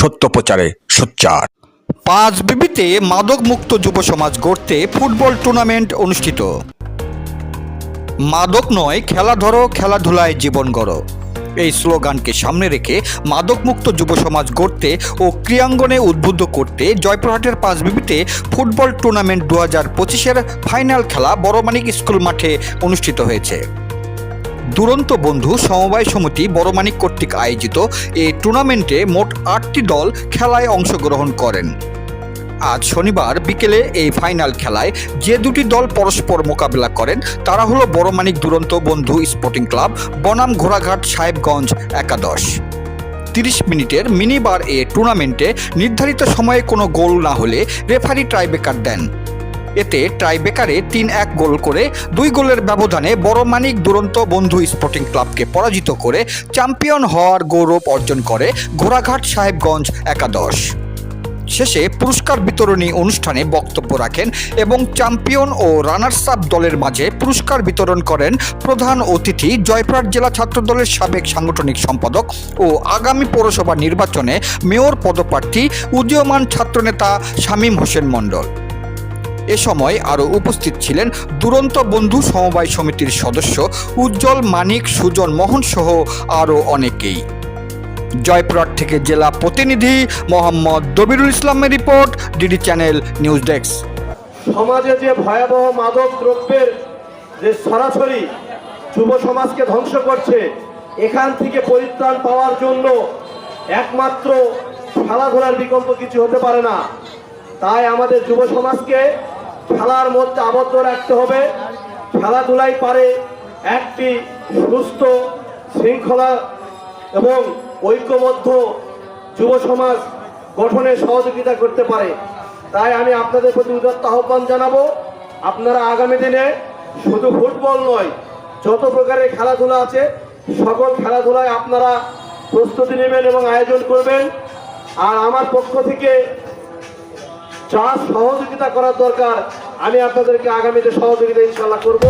সত্য প্রচারে সোচ্চার। পাঁচ বিবিতে মাদক মুক্ত যুব সমাজ গড়তে ফুটবল টুর্নামেন্ট অনুষ্ঠিত। মাদক নয়, খেলা ধরো, খেলাধুলায় জীবন গড়ো। এই স্লোগানকে সামনে রেখে মাদকমুক্ত যুব সমাজ গড়তে ও ক্রিয়াঙ্গনে উদ্বুদ্ধ করতে জয়পুরহাটের পাঁচ বিবিতে ফুটবল টুর্নামেন্ট দু হাজার পঁচিশের ফাইনাল খেলা বড়মানিক স্কুল মাঠে অনুষ্ঠিত হয়েছে। দুরন্ত বন্ধু সমবায় সমিতি বড়মানিক কর্তৃক আয়োজিত এই টুর্নামেন্টে মোট আটটি দল খেলায় অংশগ্রহণ করেন। আজ শনিবার বিকেলে এই ফাইনাল খেলায় যে দুটি দল পরস্পর মোকাবিলা করেন, তারা হলো বড়মানিক দুরন্ত বন্ধু স্পোর্টিং ক্লাব, বনাম ঘোড়াঘাট সাহেবগঞ্জ একাদশ। তিরিশ মিনিটের মিনিবার এ টুর্নামেন্টে নির্ধারিত সময়ে কোনো গোল না হলে রেফারি ট্রাইবেকার দেন। এতে ট্রাইবেকারে তিন এক গোল করে দুই গোলের ব্যবধানে বড় মানিক দুরন্ত বন্ধু স্পোর্টিং ক্লাবকে পরাজিত করে চ্যাম্পিয়ন হওয়ার গৌরব অর্জন করে ঘোড়াঘাট সাহেবগঞ্জ একাদশ। শেষে পুরস্কার বিতরণী অনুষ্ঠানে বক্তব্য রাখেন এবং চ্যাম্পিয়ন ও রানার্স আপ দলের মাঝে পুরস্কার বিতরণ করেন প্রধান অতিথি জয়পুরহাট জেলা ছাত্র দলের সাবেক সাংগঠনিক সম্পাদক ও আগামী পৌরসভা নির্বাচনে মেয়র পদপ্রার্থী উদীয়মান ছাত্রনেতা শামীম হোসেন মণ্ডল। এ সময় আরও উপস্থিত ছিলেন দুরন্ত বন্ধু সমবায় সমিতির সদস্য উজ্জ্বল মানিক, সুজন মোহন সহ আরও অনেকেই। জয়পুরহাট থেকে জেলা প্রতিনিধি মোহাম্মদ দবিরুল ইসলামের report, DD channel news desk. সমাজে যে ভয়াবহ মাদক দ্রব্যের যে সরাসরি যুব সমাজকে ধ্বংস করছে, এখান থেকে পরিত্রাণ পাওয়ার জন্য একমাত্র খেলাধুলার বিকল্প কিছু হতে পারে না। তাই আমাদের যুব সমাজকে খেলার মধ্যে আবদ্ধ রাখতে হবে। খেলাধুলাই পারে একটি সুস্থ শৃঙ্খলা এবং ঐক্যবদ্ধ যুব সমাজ গঠনে সহযোগিতা করতে পারে। তাই আমি আপনাদের প্রতি উদাত্ত আহ্বান জানাব, আপনারা আগামী দিনে শুধু ফুটবল নয়, যত প্রকারের খেলাধুলা আছে, সকল খেলাধুলায় আপনারা প্রস্তুতি নেবেন এবং আয়োজন করবেন। আর আমার পক্ষ থেকে যা সহযোগিতা করার দরকার। আমি আপনাদেরকে আগামীতে সহযোগিতা ইনশাল্লাহ করব।